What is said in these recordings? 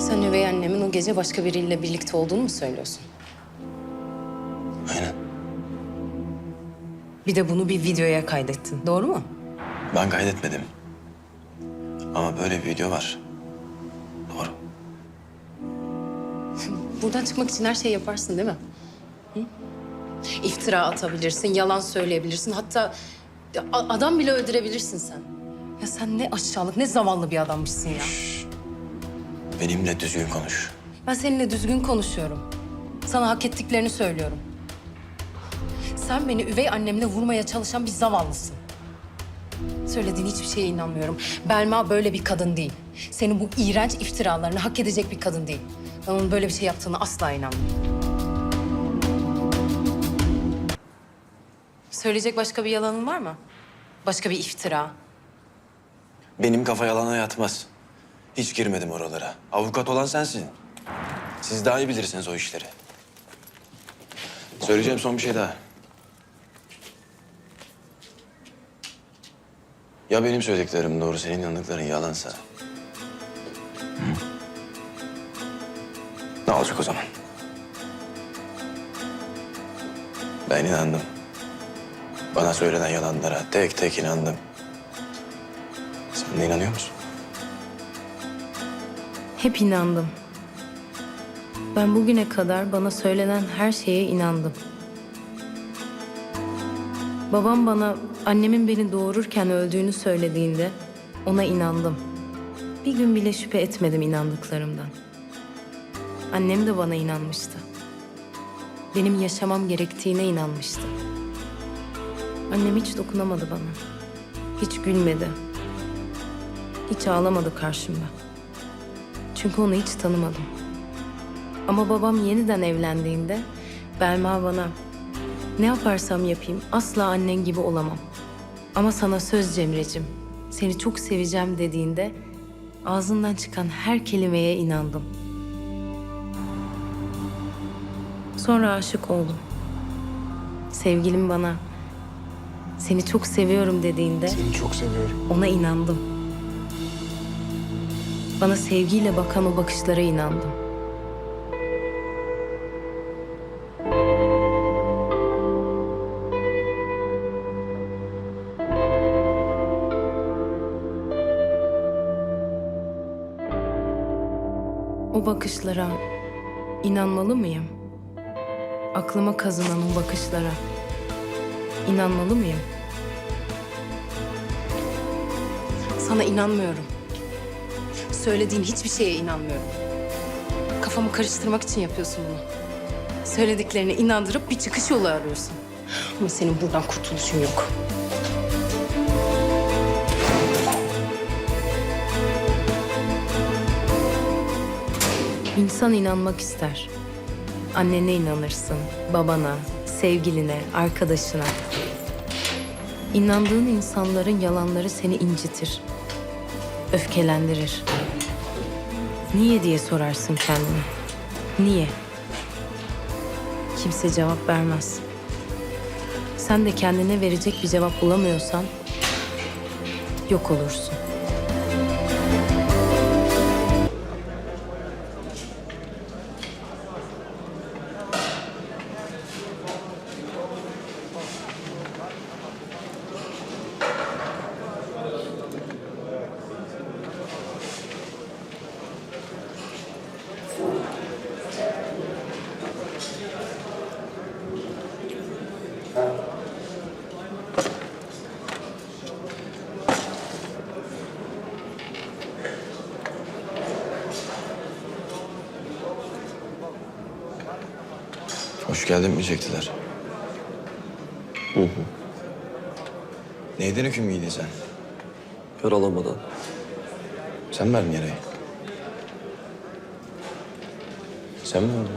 Sen üvey annemin o gece başka biriyle birlikte olduğunu mu söylüyorsun? Aynen. Bir de bunu bir videoya kaydettin. Doğru mu? Ben kaydetmedim. Ama böyle bir video var. Doğru. Buradan çıkmak için her şeyi yaparsın değil mi? Hı? İftira atabilirsin, yalan söyleyebilirsin. Hatta adam bile öldürebilirsin sen. Ya sen ne aşağılık, ne zavallı bir adammışsın ya. Benimle düzgün konuş. Ben seninle düzgün konuşuyorum. Sana hak ettiklerini söylüyorum. Sen beni üvey annemle vurmaya çalışan bir zavallısın. Söylediğin hiçbir şeye inanmıyorum. Belma böyle bir kadın değil. Senin bu iğrenç iftiralarını hak edecek bir kadın değil. Ben onun böyle bir şey yaptığını asla inanmıyorum. Söyleyecek başka bir yalanın var mı? Başka bir iftira? Benim kafa yalana yatmaz. Hiç girmedim oralara. Avukat olan sensin. Siz daha iyi bilirsiniz o işleri. Söyleyeceğim son bir şey daha. Ya benim söylediklerim doğru, senin inandıkların yalansa? Ne olacak o zaman? Ben inandım. Bana söylenen yalanlara tek tek inandım. Sen de inanıyor musun? Hep inandım. Ben bugüne kadar bana söylenen her şeye inandım. Babam bana annemin beni doğururken öldüğünü söylediğinde ona inandım. Bir gün bile şüphe etmedim inandıklarımdan. Annem de bana inanmıştı. Benim yaşamam gerektiğine inanmıştı. Annem hiç dokunamadı bana. Hiç gülmedi. Hiç ağlamadı karşımda. Çünkü onu hiç tanımadım. Ama babam yeniden evlendiğinde Belma bana ne yaparsam yapayım asla annen gibi olamam. Ama sana söz Cemre'cim seni çok seveceğim dediğinde ağzından çıkan her kelimeye inandım. Sonra aşık oldum. Sevgilim bana seni çok seviyorum dediğinde Seni çok seviyorum. ona inandım. Bana sevgiyle bakan o bakışlara inandım. O bakışlara inanmalı mıyım? Aklıma kazınan o bakışlara inanmalı mıyım? Sana inanmıyorum. Söylediğin hiçbir şeye inanmıyorum. Kafamı karıştırmak için yapıyorsun bunu. Söylediklerine inandırıp bir çıkış yolu arıyorsun. Ama senin buradan kurtuluşun yok. İnsan inanmak ister. Annene inanırsın, babana, sevgiline, arkadaşına. İnandığın insanların yalanları seni incitir öfkelendirir. Niye diye sorarsın kendine. Niye? Kimse cevap vermez. Sen de kendine verecek bir cevap bulamıyorsan yok olursun. Hoş geldin mi diyecektiler. Hı hı. Neyden hüküm giydin sen? Yaralamadan. Sen verdin yarayı? Sen mi verdin?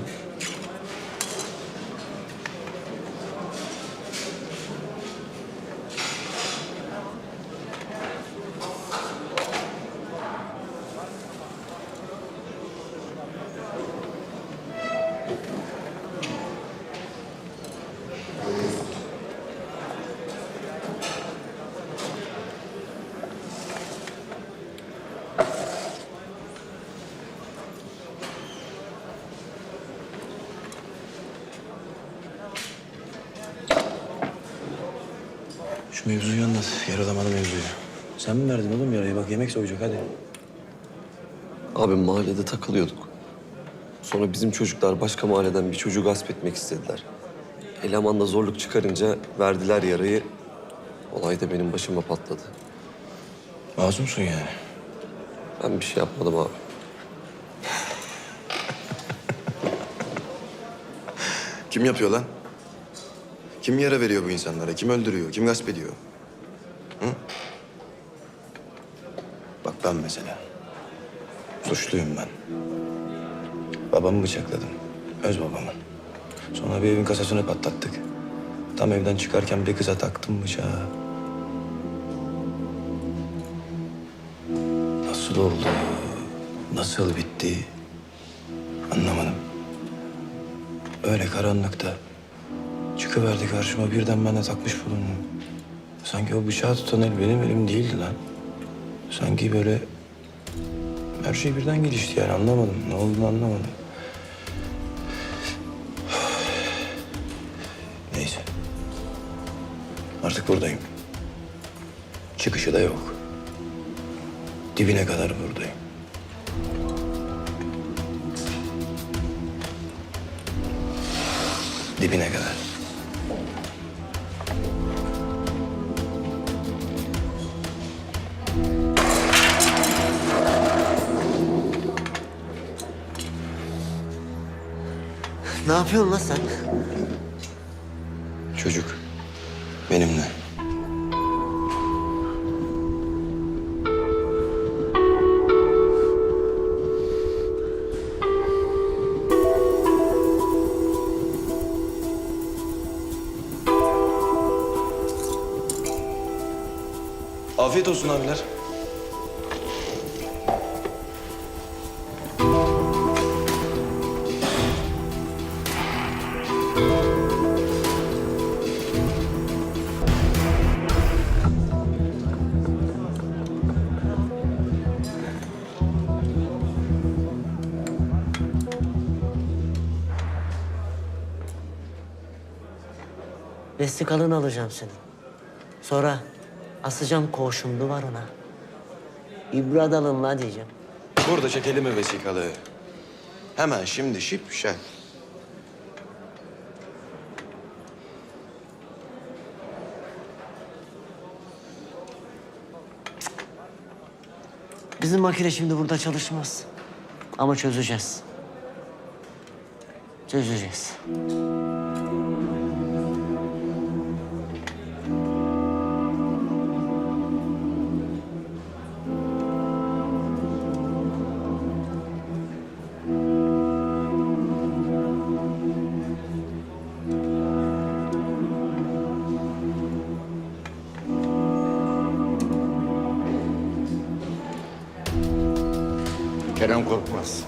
Şu mevzuyu anlat. Yaralamadı mevzuyu. Sen mi verdin oğlum yarayı? Bak yemek soğuyacak hadi. Abi mahallede takılıyorduk. Sonra bizim çocuklar başka mahalleden bir çocuğu gasp etmek istediler. Eleman da zorluk çıkarınca verdiler yarayı. Olay da benim başıma patladı. Masumsun yani. Ben bir şey yapmadım abi. Kim yapıyor lan? Kim yara veriyor bu insanlara? Kim öldürüyor? Kim gasp ediyor? Hı? Bak ben mesela. Suçluyum ben. Babamı bıçakladım. Öz babamı. Sonra bir evin kasasını patlattık. Tam evden çıkarken bir kıza taktım bıçağı. Nasıl oldu? Nasıl bitti? Anlamadım. Öyle karanlıkta çıkıverdi karşıma birden de takmış bulundum. Sanki o bıçağı tutan el benim elim değildi lan. Sanki böyle her şey birden gelişti yani anlamadım. Ne olduğunu anlamadım. Neyse. Artık buradayım. Çıkışı da yok. Dibine kadar buradayım. Dibine kadar. Ne yapıyorsun lan sen? Çocuk benimle. Afiyet olsun abiler. Vestikalını alacağım senin. Sonra asacağım koğuşum duvarına. İbrad alın la diyeceğim. Burada çekelim mi vesikalığı? Hemen şimdi şip şak. Bizim makine şimdi burada çalışmaz. Ama çözeceğiz. Çözeceğiz. Kerem Korkmaz.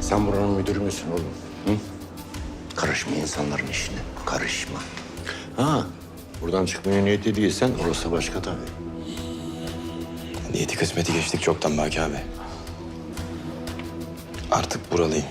Sen buranın müdürü müsün oğlum? Hı? Karışma insanların işine. Karışma. Ha, buradan çıkmaya niyetli değilsen orası başka tabii. Niyeti kısmeti geçtik çoktan Baki abi. Artık buralıyım.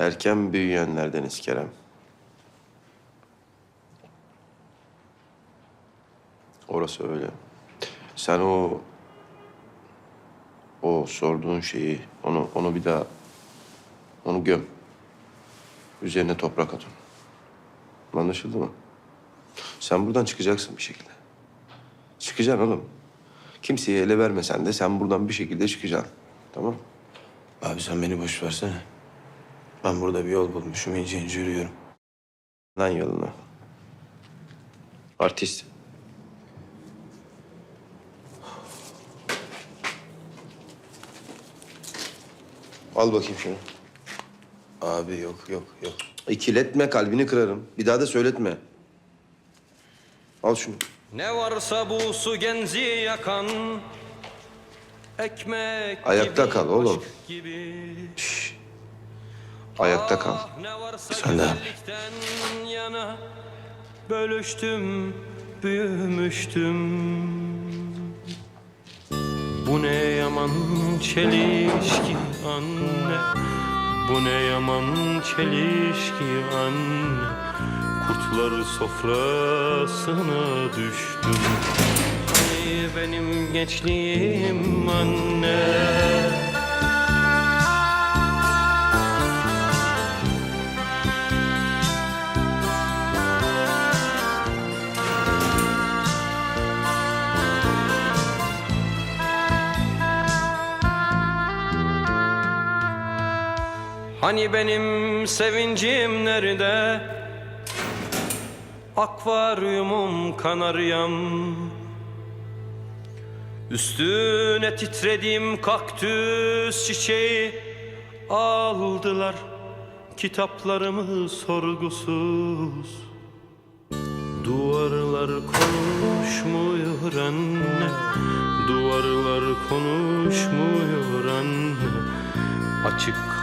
Erken büyüyenlerdeniz Kerem. Orası öyle. Sen o o sorduğun şeyi onu onu bir daha onu göm. Üzerine toprak at onu. Anlaşıldı mı? Sen buradan çıkacaksın bir şekilde. Çıkacaksın oğlum. Kimseye ele vermesen de sen buradan bir şekilde çıkacaksın. Tamam? Abi sen beni boş versene. Ben burada bir yol bulmuşum. ince ince yürüyorum. Lan yoluna. Artist. Al bakayım şunu. Abi yok yok yok. İkiletme kalbini kırarım. Bir daha da söyletme. Al şunu. Ne varsa bu su genzi yakan Ekmek Ayakta gibi, kal oğlum. gibi. Ayakta kal. Sen de. Abi. Bölüştüm, büyümüştüm. Bu ne yaman çelişki anne? Bu ne yaman çelişki anne? Kurtlar sofrasına düştüm. Hani benim gençliğim anne Hani benim sevincim nerede? Akvaryumum kanaryam. Üstüne titrediğim kaktüs çiçeği Aldılar kitaplarımı sorgusuz. Duvarlar konuşmuyor anne? Duvarlar konuşmuyor anne? Açık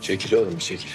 Çekil oğlum çekil.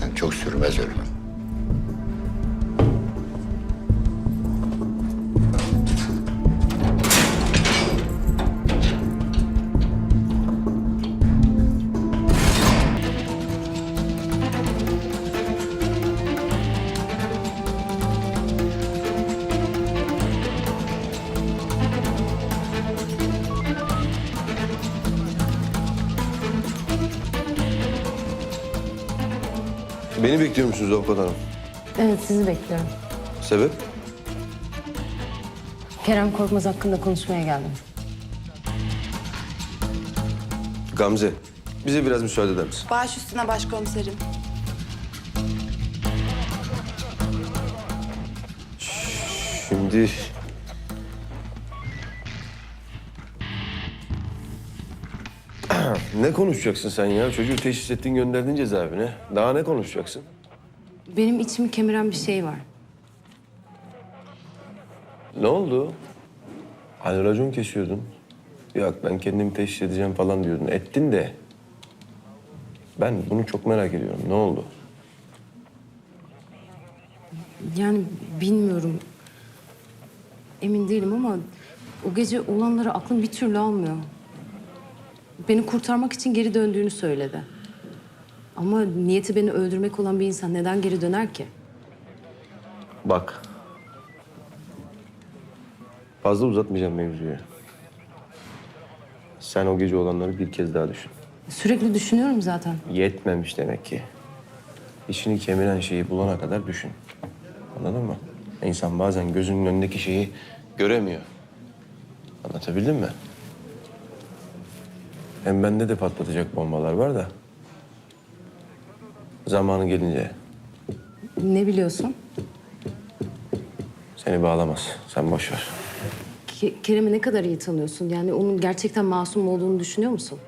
Edersen çok sürmez ölümün. Beni bekliyor musunuz avukat hanım? Evet sizi bekliyorum. Sebep? Kerem Korkmaz hakkında konuşmaya geldim. Gamze, bize biraz müsaade eder misin? Baş üstüne başkomiserim. Şimdi... ne konuşacaksın sen ya? Çocuğu teşhis ettin gönderdin cezaevine. Daha ne konuşacaksın? Benim içimi kemiren bir şey var. Ne oldu? Hani racon kesiyordun. Yok ben kendimi teşhis edeceğim falan diyordun. Ettin de. Ben bunu çok merak ediyorum. Ne oldu? Yani bilmiyorum. Emin değilim ama o gece olanları aklım bir türlü almıyor. Beni kurtarmak için geri döndüğünü söyledi. Ama niyeti beni öldürmek olan bir insan neden geri döner ki? Bak. Fazla uzatmayacağım mevzuyu. Sen o gece olanları bir kez daha düşün. Sürekli düşünüyorum zaten. Yetmemiş demek ki. İçini kemiren şeyi bulana kadar düşün. Anladın mı? İnsan bazen gözünün önündeki şeyi göremiyor. Anlatabildim mi? Hem bende de patlatacak bombalar var da. Zamanı gelince Ne biliyorsun? seni bağlamaz. Sen boş ver. Ke- Kerem'i ne kadar iyi tanıyorsun? Yani onun gerçekten masum olduğunu düşünüyor musun?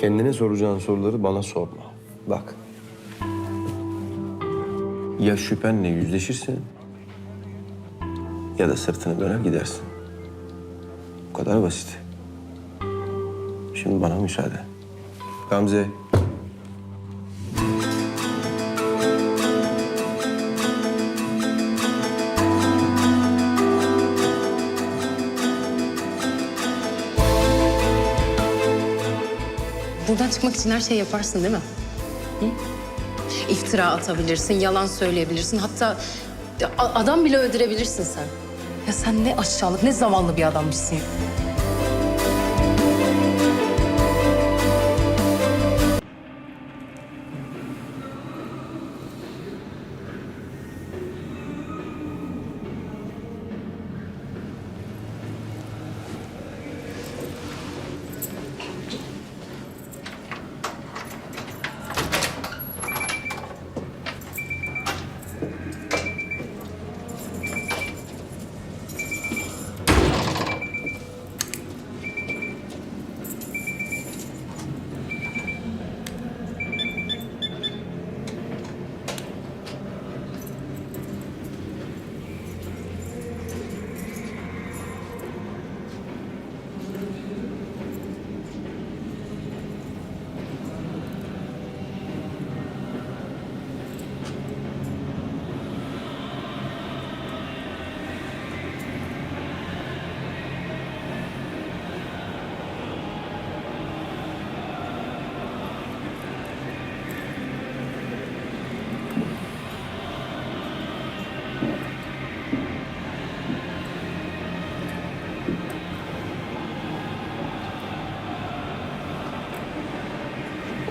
Kendine soracağın soruları bana sorma. Bak. Ya şüphenle yüzleşirsin ya da sırtını döner gidersin. Bu kadar basit. Şimdi bana müsaade. Gamze. Buradan çıkmak için her şeyi yaparsın değil mi? Hı? İftira atabilirsin, yalan söyleyebilirsin. Hatta adam bile öldürebilirsin sen. Ya sen ne aşağılık, ne zavallı bir adammışsın.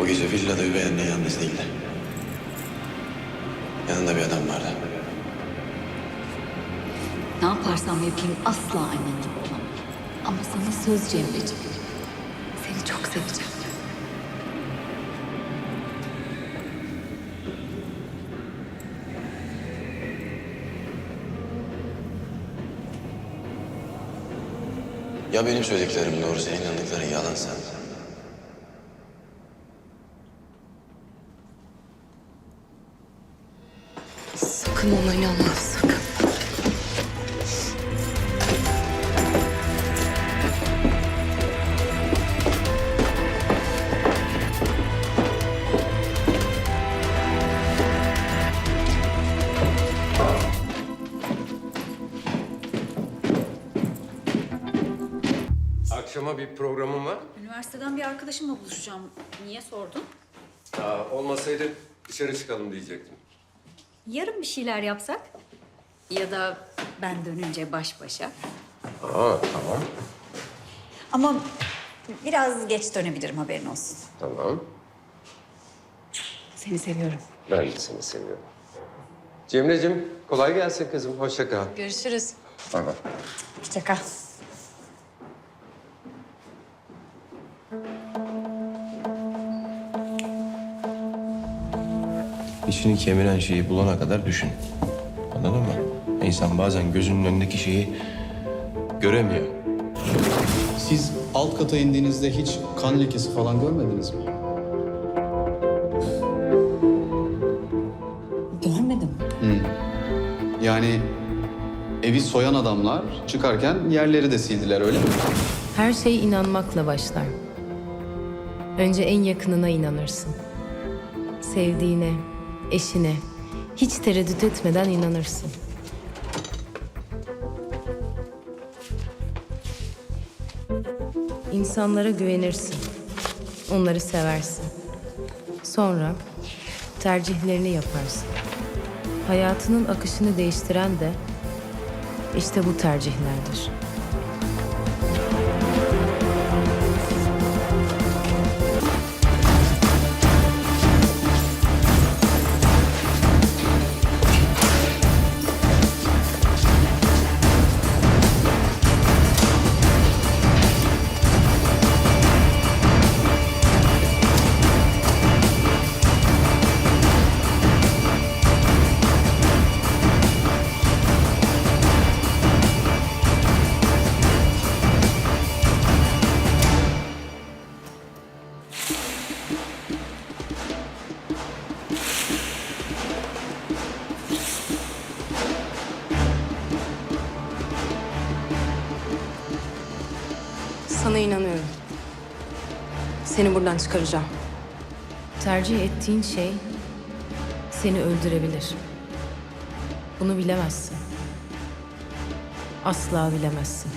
O gece villada üvey anne yalnız değildi. Yanında bir adam vardı. Ne yaparsam yapayım asla annen gibi olamam. Ama sana söz Cemre'ciğim. Seni çok seveceğim. Ya benim söylediklerim doğru, senin inandıkların yalansa? Akşama bir programın var. Üniversiteden bir arkadaşımla buluşacağım. Niye sordun? Aa, olmasaydı dışarı çıkalım diyecektim. Yarın bir şeyler yapsak? Ya da ben dönünce baş başa. Aa, tamam. Ama biraz geç dönebilirim haberin olsun. Tamam. Seni seviyorum. Ben de seni seviyorum. Cemre'cim kolay gelsin kızım. Hoşça kal. Görüşürüz. Bay bay. Hoşça kal. İçini kemiren şeyi bulana kadar düşün. Anladın mı? İnsan bazen gözünün önündeki şeyi göremiyor. Siz alt kata indiğinizde hiç kan lekesi falan görmediniz mi? Görmedim. Yani evi soyan adamlar çıkarken yerleri de sildiler öyle mi? Her şey inanmakla başlar. Önce en yakınına inanırsın. Sevdiğine, eşine, hiç tereddüt etmeden inanırsın. İnsanlara güvenirsin. Onları seversin. Sonra tercihlerini yaparsın. Hayatının akışını değiştiren de işte bu tercihlerdir. Seni buradan çıkaracağım. Tercih ettiğin şey seni öldürebilir. Bunu bilemezsin. Asla bilemezsin.